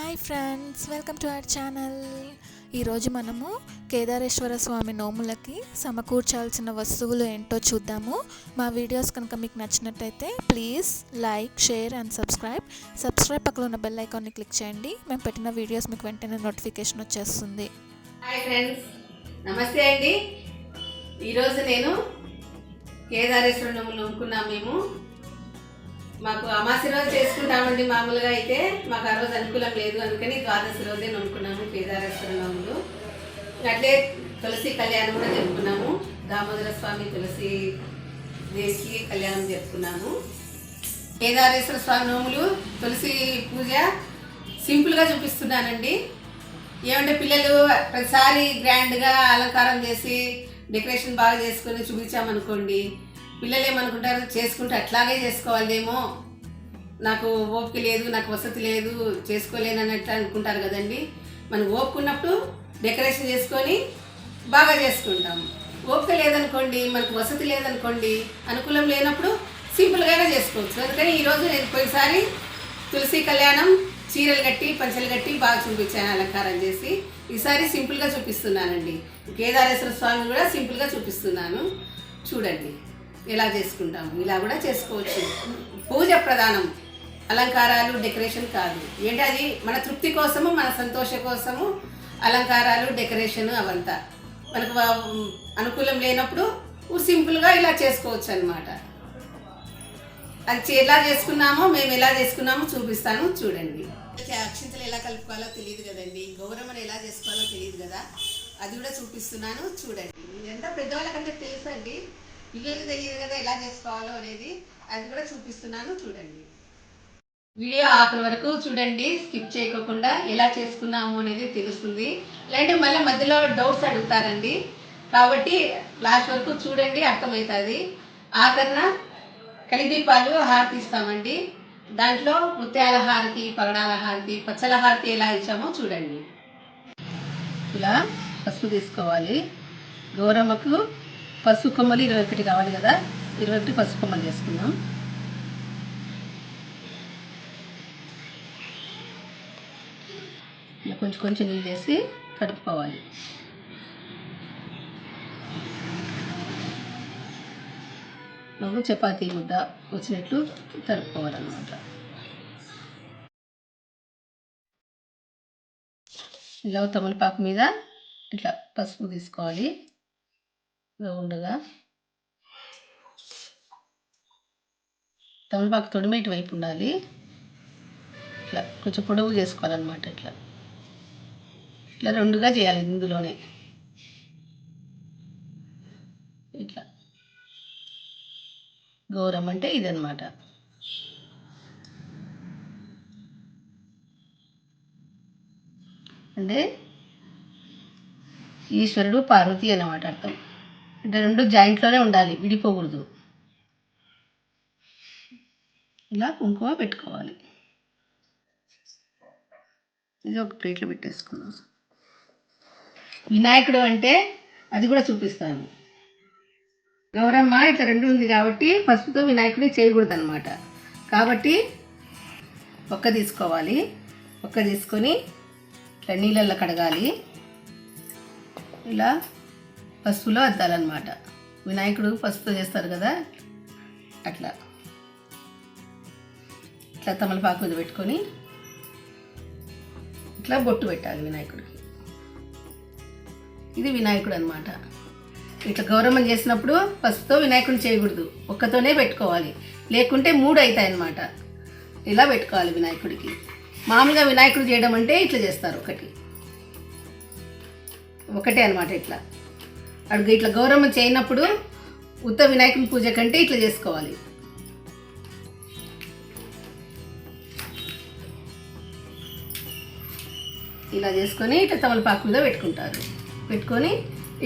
Hi friends welcome to our channel ఈరోజు మనము కేదారేశ్వర స్వామి నోములకి సమకూర్చాల్సిన వస్తువులు ఏంటో చూద్దాము. మా వీడియోస్ కనుక మీకు నచ్చినట్టయితే please like share and subscribe. Subscribe పక్కన ఉన్న బెల్ ఐకాన్ని క్లిక్ చేయండి. మేము పెట్టిన వీడియోస్ మీకు వెంటనే నోటిఫికేషన్ వచ్చేస్తుంది. హాయ్ ఫ్రెండ్స్ నమస్తే అండి. ఈరోజు నేను కేదారేశ్వర నోములు నమ్ముకున్నాం మేము. మాకు అమాసి రోజు చేసుకుంటామండి మామూలుగా అయితే. మాకు ఆ రోజు అనుకూలం లేదు. అందుకని ద్వాదశి రోజే నమ్ముకున్నాము కేదారేశ్వర నమ్ములు అట్లే తులసి కళ్యాణం కూడా జరుపుకున్నాము. దామోదర స్వామి తులసి దేశీ కళ్యాణం జరుపుకున్నాము. కేదారేశ్వర స్వామి నోములు తులసి పూజ సింపుల్గా చూపిస్తున్నానండి. ఏమంటే పిల్లలు ప్రతిసారి గ్రాండ్గా అలంకారం చేసి డెకరేషన్ బాగా చేసుకొని చూపించామనుకోండి పిల్లలు ఏమనుకుంటారు చేసుకుంటే అట్లాగే చేసుకోవాలేమో నాకు ఓపిక లేదు నాకు వసతి లేదు చేసుకోలేనన్నట్టు అనుకుంటారు కదండి. మనం ఓపుకున్నప్పుడు డెకరేషన్ చేసుకొని బాగా చేసుకుంటాము. ఓపిక లేదనుకోండి మనకు వసతి లేదనుకోండి అనుకూలం లేనప్పుడు సింపుల్గానే చేసుకోవచ్చు. అందుకని ఈరోజు నేను పోయినసారి తులసి కళ్యాణం చీరలు కట్టి పంచలు కట్టి బాగా చూపించాను అలంకారం చేసి. ఈసారి సింపుల్గా చూపిస్తున్నానండి. కేదారేశ్వర స్వామి కూడా సింపుల్గా చూపిస్తున్నాను. చూడండి. ఎలా చేసుకుంటాము? ఇలా కూడా చేసుకోవచ్చు. పూజ ప్రధానం. అలంకారాలు డెకరేషన్ కాదు. ఏంటి అది? మన తృప్తి కోసము మన సంతోష కోసము అలంకారాలు డెకరేషన్ అవంతా. మనకు అనుకూలం లేనప్పుడు సింపుల్గా ఇలా చేసుకోవచ్చు అనమాట అది ఎలా చేసుకున్నామో మేము ఎలా చేసుకున్నామో చూపిస్తాను. చూడండి. అక్షింతలు ఎలా కలుపుకోవాలో తెలియదు కదండి. గౌరమ్మను ఎలా చేసుకోవాలో తెలియదు కదా. అది కూడా చూపిస్తున్నాను. చూడండి. ఎంత పెద్దవాళ్ళకంటే తెలుసు అండి. పిల్లలు తెలియదు కదా ఎలా చేసుకోవాలో అనేది అది కూడా చూపిస్తున్నాను చూడండి. వీడియో ఆఖరి వరకు చూడండి స్కిప్ చేయకోకుండా ఎలా చేసుకున్నాము అనేది తెలుస్తుంది. లేదంటే మళ్ళీ మధ్యలో డౌట్స్ అడుగుతారండి. కాబట్టి లాస్ట్ వరకు చూడండి అర్థమవుతుంది. ఆఖరిన కలిదీపాలు హారతి ఇస్తామండి. దాంట్లో ముత్యాల హారతి పగడాల హారతి పచ్చల హారతి ఎలా ఇచ్చామో చూడండి. ఇలా పసుపు తీసుకోవాలి. గౌరమ్మకు పసుపు కొమ్మలు ఇరవై ఒకటి కావాలి కదా. ఇరవై ఒకటి పసుపు కొమ్మలు చేసుకుందాం ఇలా కొంచెం కొంచెం నీళ్ళు వేసి కడుపుకోవాలి. నువ్వు చపాతీ ముద్ద వచ్చినట్లు తడుపుకోవాలన్నమాట ఇలా తమలపాకు మీద ఇట్లా పసుపు తీసుకోవాలి. ఉండగా తమలపాకు తొడిమేటి వైపు ఉండాలి. ఇట్లా కొంచెం పొడవు చేసుకోవాలన్నమాట ఇట్లా. ఇట్లా రెండుగా చేయాలి ఇందులోనే. ఇట్లా. గౌరం అంటే ఇదనమాట అంటే ఈశ్వరుడు పార్వతి అన్నమాట అర్థం. అంటే రెండు జాయింట్లోనే ఉండాలి విడిపోకూడదు. ఇలా కుంకుమ పెట్టుకోవాలి. ఇది ఒక ప్లేట్లో పెట్టేసుకుందాం. వినాయకుడు అంటే అది కూడా చూపిస్తాను. గౌరమ్మ ఇట్లా రెండు ఉంది కాబట్టి పసుపుతో వినాయకుడిని చేయకూడదు అనమాట కాబట్టి ఒక్క తీసుకోవాలి. ఒక్క తీసుకొని ఇట్లా నీళ్ళల్లో కడగాలి. ఇలా పసుపులో అద్దాలన్నమాట. వినాయకుడు పసుపుతో చేస్తారు కదా? అట్లా. ఇట్లా తమలపాకు మీద పెట్టుకొని ఇట్లా బొట్టు పెట్టాలి వినాయకుడికి. ఇది వినాయకుడు అనమాట ఇట్లా గౌరవం చేసినప్పుడు పసుపుతో వినాయకుడిని చేయకూడదు. ఒక్కతోనే పెట్టుకోవాలి. లేకుంటే మూడు అవుతాయి అన్నమాట ఇలా పెట్టుకోవాలి వినాయకుడికి. మామూలుగా వినాయకుడు చేయడం అంటే ఇట్లా చేస్తారు ఒకటి. ఒకటే అనమాట ఇట్లా. అడుగు ఇట్లా గౌరవం చేయనప్పుడు ఉత్త వినాయకుని పూజ కంటే ఇట్లా చేసుకోవాలి. ఇలా చేసుకొని ఇట్లా తమలపాకు మీద పెట్టుకుంటారు. పెట్టుకొని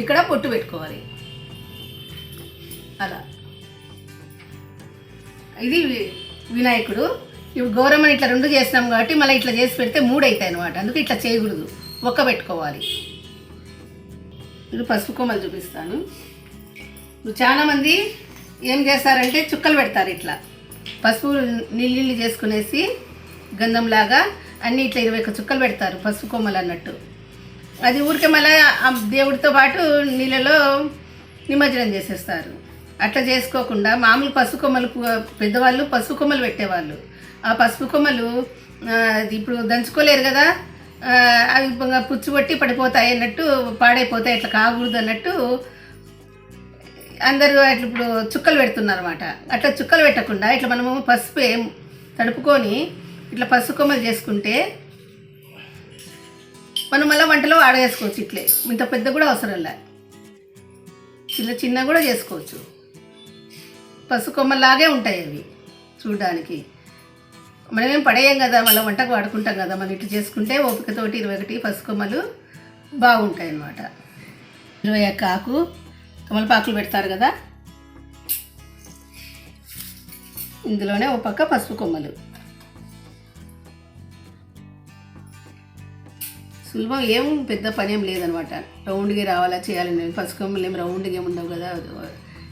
ఇక్కడ పొట్టు పెట్టుకోవాలి. అలా. ఇది వినాయకుడు. ఇప్పుడు గౌరమ్మని ఇట్లా రెండు చేసినాం కాబట్టి మళ్ళీ ఇట్లా చేసి పెడితే మూడు అవుతాయి అనమాట అందుకే ఇట్లా చేయకూడదు. ఒక్క పెట్టుకోవాలి. ఇది పసుపు కొమ్మలు చూపిస్తాను. ఇప్పుడు చాలామంది ఏం చేస్తారంటే చుక్కలు పెడతారు ఇట్లా. పసుపు నీళ్ళు నీళ్ళు చేసుకునేసి గంధంలాగా అన్ని ఇట్లా ఇరవై ఒక్క చుక్కలు పెడతారు పసుపు కొమ్మలు అన్నట్టు. అది ఊరికే మళ్ళీ ఆ దేవుడితో పాటు నీళ్ళలో నిమజ్జనం చేసేస్తారు. అట్లా చేసుకోకుండా మామూలు పసుపు కొమ్మలు పెద్దవాళ్ళు పసుపు కొమ్మలు పెట్టేవాళ్ళు. ఆ పసుపు కొమ్మలు అది ఇప్పుడు దంచుకోలేరు కదా? అవి పుచ్చుబట్టి పడిపోతాయి అన్నట్టు పాడైపోతాయి ఇట్లా కాకూడదు అన్నట్టు అందరూ అట్లా ఇప్పుడు చుక్కలు పెడుతున్నారు అనమాట అట్లా చుక్కలు పెట్టకుండా ఇట్లా మనము పసుపు ఏం- తడుపుకొని ఇట్లా పసుపు కొమ్మలు చేసుకుంటే మనం మళ్ళీ వంటలో ఆడేసుకోవచ్చు ఇట్లే. ఇంత పెద్ద కూడా అవసరం లే. చిన్న చిన్న కూడా చేసుకోవచ్చు. పసుపు కొమ్మలాగే ఉంటాయి అవి చూడడానికి. మనమేం పడేయం కదా మళ్ళీ వంటకు వాడుకుంటాం కదా మనం ఇట్లా చేసుకుంటే ఓపికతోటి ఇరవై ఒకటి పసుకొమ్మలు బాగుంటాయి అన్నమాట ఇరవై ఒక్క ఆకు కమలపాకులు పెడతారు కదా. ఇందులోనే ఒక పక్క పసుపు కొమ్మలు. సులభం ఏం పెద్ద పని ఏం లేదనమాట రౌండ్గా రావాలా చేయాలని పసుపు కొమ్మలు ఏం రౌండ్గా ఏమి ఉండవు కదా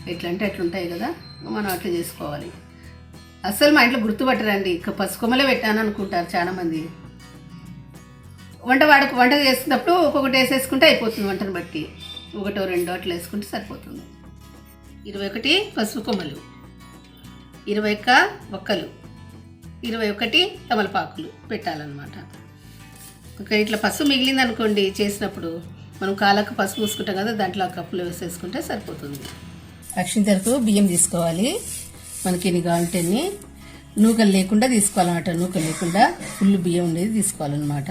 ఎట్లా అంటే అట్లుంటాయి కదా మనం అట్లా చేసుకోవాలి. అస్సలు మా ఇంట్లో గుర్తుపట్టరండి. ఇక పసుపు కొమ్మలే పెట్టాను అనుకుంటారు చాలామంది. వంట వాడక వంట చేసినప్పుడు ఒక్కొక్కటి వేసేసుకుంటే అయిపోతుంది వంటను బట్టి. ఒకటో రెండో అట్లా వేసుకుంటే సరిపోతుంది. ఇరవై ఒకటి పసుపు కొమ్మలు ఇరవై ఒక్క ఒక్కలు. ఇరవై ఒకటి తమలపాకులు పెట్టాలన్నమాట. ఒక ఇట్లా పసుపు మిగిలింది అనుకోండి చేసినప్పుడు మనం కాళ్ళకు పసుపు పూసుకుంటాం కదా దాంట్లో కప్పులు కప్పులో వేసేసుకుంటే సరిపోతుంది. అక్షింతరకు బియ్యం తీసుకోవాలి. మనకి ఎన్ని కావాలంటే నూకలు లేకుండా తీసుకోవాలన్నమాట. నూకలు లేకుండా ఫుల్ బియ్యం ఉండేది తీసుకోవాలన్నమాట.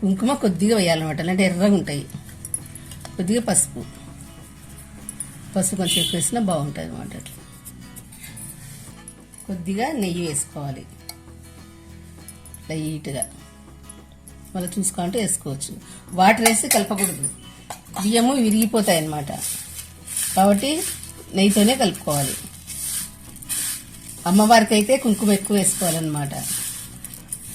కుంకుమ కొద్దిగా వేయాలన్నమాట. అంటే ఎర్రగా ఉంటాయి. కొద్దిగా పసుపు. పసుపు కొంచెం ఎక్కువ వేసినా బాగుంటుంది అనమాట అట్లా. కొద్దిగా నెయ్యి వేసుకోవాలి. లైట్గా. మళ్ళీ చూసుకోవాలంటే వేసుకోవచ్చు. వాటర్ వేసి కలపకూడదు. బియ్యము విరిగిపోతాయి అన్నమాట కాబట్టి నెయ్యితోనే కలుపుకోవాలి. అమ్మవారికి అయితే కుంకుమ ఎక్కువ వేసుకోవాలన్నమాట.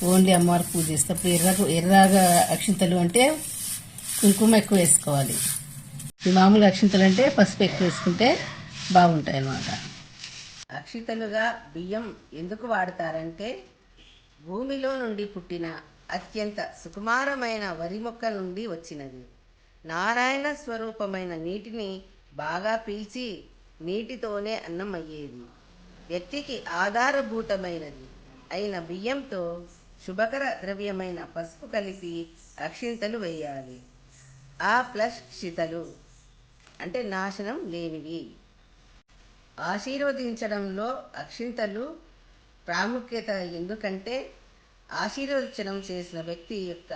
ఓన్లీ అమ్మవారికి పూజ చేస్తే ఎర్రకు ఎర్రగా అక్షింతలు అంటే కుంకుమ ఎక్కువ వేసుకోవాలి. ఈ మామూలు అక్షింతలు అంటే పసుపు ఎక్కువ వేసుకుంటే బాగుంటాయి అన్నమాట అక్షితలుగా బియ్యం ఎందుకు వాడతారంటే భూమిలో నుండి పుట్టిన అత్యంత సుకుమారమైన వరి మొక్క నుండి వచ్చినది. నారాయణ స్వరూపమైన నీటిని బాగా పీల్చి నీటితోనే అన్నం అయ్యేది వ్యక్తికి ఆధారభూతమైనది అయిన బియ్యంతో శుభకర ద్రవ్యమైన పసుపు కలిపి అక్షింతలు వేయాలి. ఆ ప్లస్ క్షితలు అంటే నాశనం లేనివి. ఆశీర్వదించడంలో అక్షింతలు ప్రాముఖ్యత ఎందుకంటే ఆశీర్వదించడం చేసిన వ్యక్తి యొక్క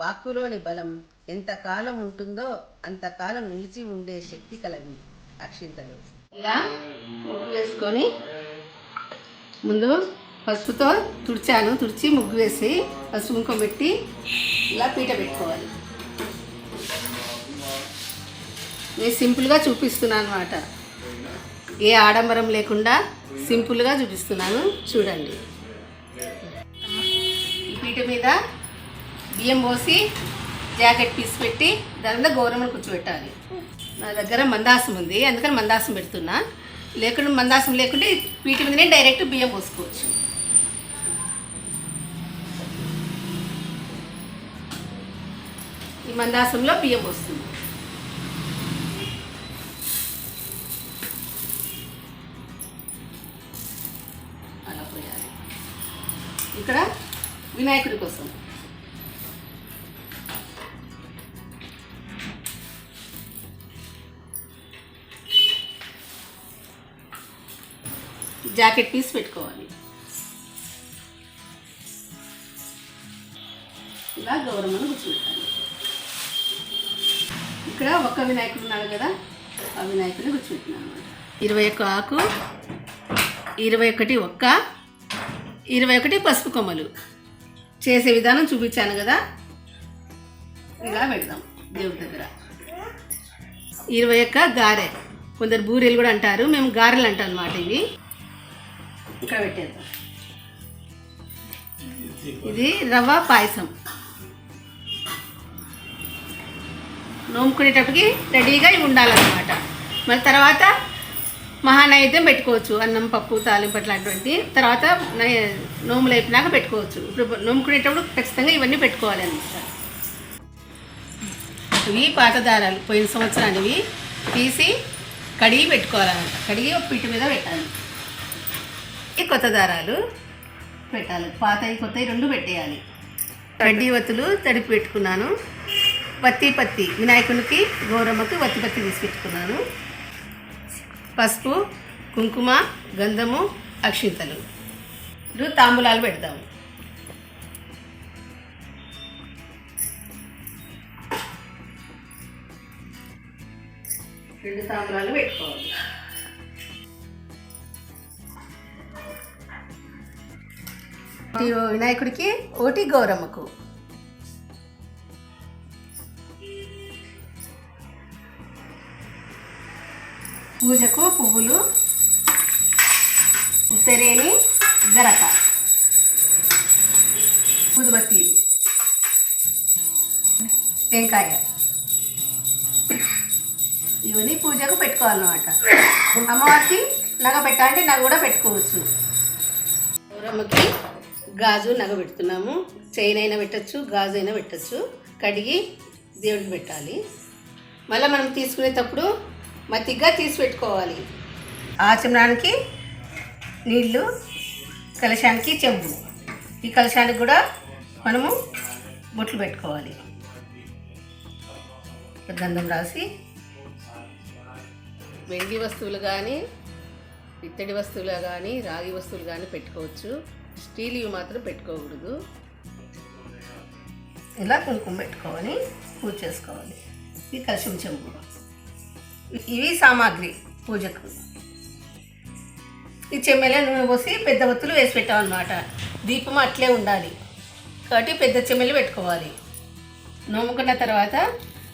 వాక్కులోని బలం ఎంతకాలం ఉంటుందో అంతకాలం నిలిచి ఉండే శక్తి కలవి అక్షింతలు ఇలా వేసుకొని ముందు పసుపుతో తుడిచాను తుడిచి ముగ్గు వేసి పసుపు ఇంకో పెట్టి ఇలా పీట పెట్టుకోవాలి. నేను సింపుల్గా చూపిస్తున్నాను అనమాట ఏ ఆడంబరం లేకుండా సింపుల్గా చూపిస్తున్నాను. చూడండి. పీట మీద బియ్యం పోసి జాకెట్ పీస్ పెట్టి దాని మీద గౌరమ్మను కూర్చోబెట్టాలి. నా దగ్గర మందాసం ఉంది అందుకని మందాసం పెడుతున్నా. లేకుండా మందాసం లేకుంటే వీటి మీదనే డైరెక్ట్ బియ్యం పోసుకోవచ్చు. ఈ మందాసంలో బియ్యం పోస్తుంది అలా పోయాలి. ఇక్కడ వినాయకుడి కోసం. జాకెట్ పీస్ పెట్టుకోవాలి. ఇలా గౌరమ్మను కూర్చోబెట్టాలి. ఇక్కడ ఒక్క వినాయకుడు ఉన్నాడు కదా ఆ వినాయకుడిని కూర్చోబెట్టినాను ఇరవై ఒక్క ఆకు ఇరవై ఒకటి ఒక్క ఇరవై ఒకటి పసుపు కొమ్మలు. చేసే విధానం చూపించాను కదా. ఇలా పెడదాం దేవుడి దగ్గర. ఇరవై ఒక్క గారె. కొందరు బూరెలు కూడా అంటారు మేము గారెలు అంటాం అనమాట ఇవి. ఇక్కడ పెట్టేద్దాం ఇది రవ్వ పాయసం. నోముకునేటప్పటికి రెడీగా ఇవి ఉండాలన్నమాట. మళ్ళీ తర్వాత మహానైవేద్యం పెట్టుకోవచ్చు. అన్నం పప్పు తాలింపు అట్లాంటివి తర్వాత నోములు అయిపోయినాక పెట్టుకోవచ్చు. ఇప్పుడు నోముకునేటప్పుడు ఖచ్చితంగా ఇవన్నీ పెట్టుకోవాలి అన్నమాట ఇవి పాత దారాలు పోయిన సంవత్సరానివి తీసి కడిగి పెట్టుకోవాలన్నమాట. కడిగి ఒక పీట మీద పెట్టాలి. ఈ కొత్త దారాలు పెట్టాలి. పాతవి కొత్తవి రెండు పెట్టేయాలి. రెడ్డి వత్తులు తడిపి పెట్టుకున్నాను. పత్తి పత్తి. వినాయకునికి గౌరమ్మకి వత్తి పత్తి తీసుకెట్టుకున్నాను పసుపు కుంకుమ గంధము అక్షింతలు. ఇప్పుడు తాంబూలాలు పెడతాము రెండు తాంబూలాలు పెట్టుకోవాలి. వినాయకుడికి ఓటి గౌరమ్మకు. పూజకు పువ్వులు ఉత్తరేని గరక ఊదుబత్తి టెంకాయ. ఇవన్నీ పూజకు పెట్టుకోవాలన్నమాట. అమ్మవారికి నగ పెట్టాలంటే నగ కూడా పెట్టుకోవచ్చు. గౌరమ్మకి గాజు నగ పెడుతున్నాము చైన్ అయినా పెట్టచ్చు గాజు అయినా పెట్టచ్చు. కడిగి దేవుడికి పెట్టాలి. మళ్ళీ మనం తీసుకునేటప్పుడు మతిగ్గా తీసి పెట్టుకోవాలి. ఆచమనానికి నీళ్ళు కలశానికి చెంబు. ఈ కలశానికి కూడా మనము బొట్లు పెట్టుకోవాలి. గంధం రాసి వెండి వస్తువులు కానీ ఇత్తడి వస్తువులు కానీ రాగి వస్తువులు కానీ పెట్టుకోవచ్చు. స్టీల్ ఇవి మాత్రం పెట్టుకోకూడదు. ఇలా కుంకుమ పెట్టుకోవాలి? పూజ చేసుకోవాలి. ఇది కలశం చెంబు ఇవి సామాగ్రి పూజకు. ఈ చెమ్మెలే నూనె పోసి పెద్ద ఒత్తులు వేసి పెట్టామన్నమాట. దీపం అట్లే ఉండాలి. కాబట్టి పెద్ద చెమ్మెలు పెట్టుకోవాలి. నోముకున్న తర్వాత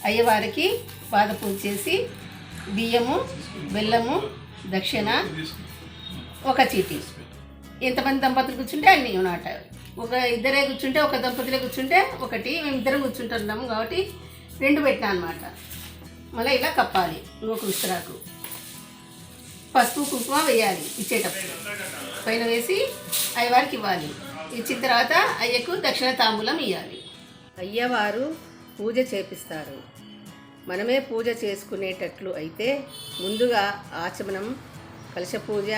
అయ్యవారికి పాద పూజ చేసి బియ్యము బెల్లము దక్షిణ ఒక చీటీ. ఎంతమంది దంపతులు కూర్చుంటే అన్నీ అన్నమాట ఒక ఇద్దరే కూర్చుంటే ఒక దంపతులే కూర్చుంటే ఒకటి మేము ఇద్దరం కూర్చుంటున్నాము కాబట్టి రెండు పెట్టినా అనమాట మళ్ళీ ఇలా కప్పాలి ఇంకొక విస్తరాకు పసుపు కుంకుమ వేయాలి ఇచ్చేటప్పుడు. పైన వేసి అయ్యవారికి ఇవ్వాలి. ఇచ్చిన తర్వాత అయ్యకు దక్షిణ తాంబూలం ఇవ్వాలి అయ్యవారు పూజ చేపిస్తారు. మనమే పూజ చేసుకునేటట్లు అయితే ముందుగా ఆచమనం కలశ పూజ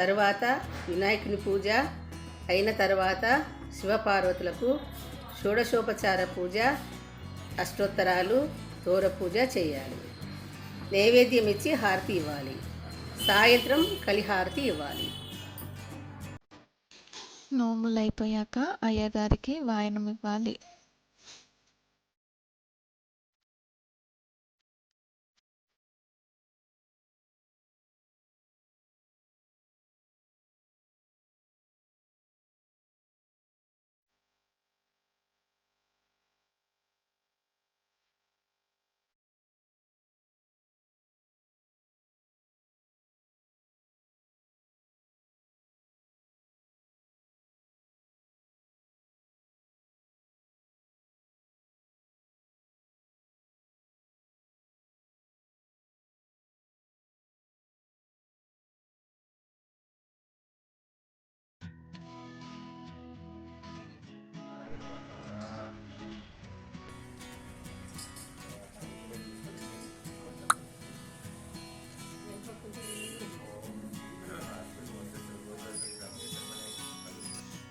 తర్వాత వినాయకుని పూజ అయిన తర్వాత శివపార్వతులకు షోడశోపచార పూజ అష్టోత్తరాలు దూర పూజ చేయాలి. నైవేద్యం ఇచ్చి హారతి ఇవ్వాలి. సాయంత్రం కలిహారతి ఇవ్వాలి. నోములు అయిపోయాక అయ్యగారికి వాయనం ఇవ్వాలి.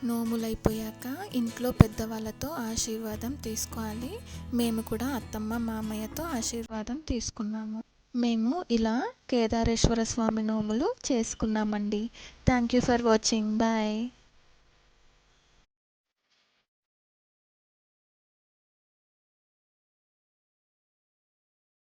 నోములు అయిపోయాక ఇంట్లో పెద్దవాళ్ళతో ఆశీర్వాదం తీసుకోవాలి. మేము కూడా అత్తమ్మ మామయ్యతో ఆశీర్వాదం తీసుకున్నాము. మేము ఇలా కేదారేశ్వర స్వామి నోములు చేసుకున్నామండి. Thank you for watching. Bye.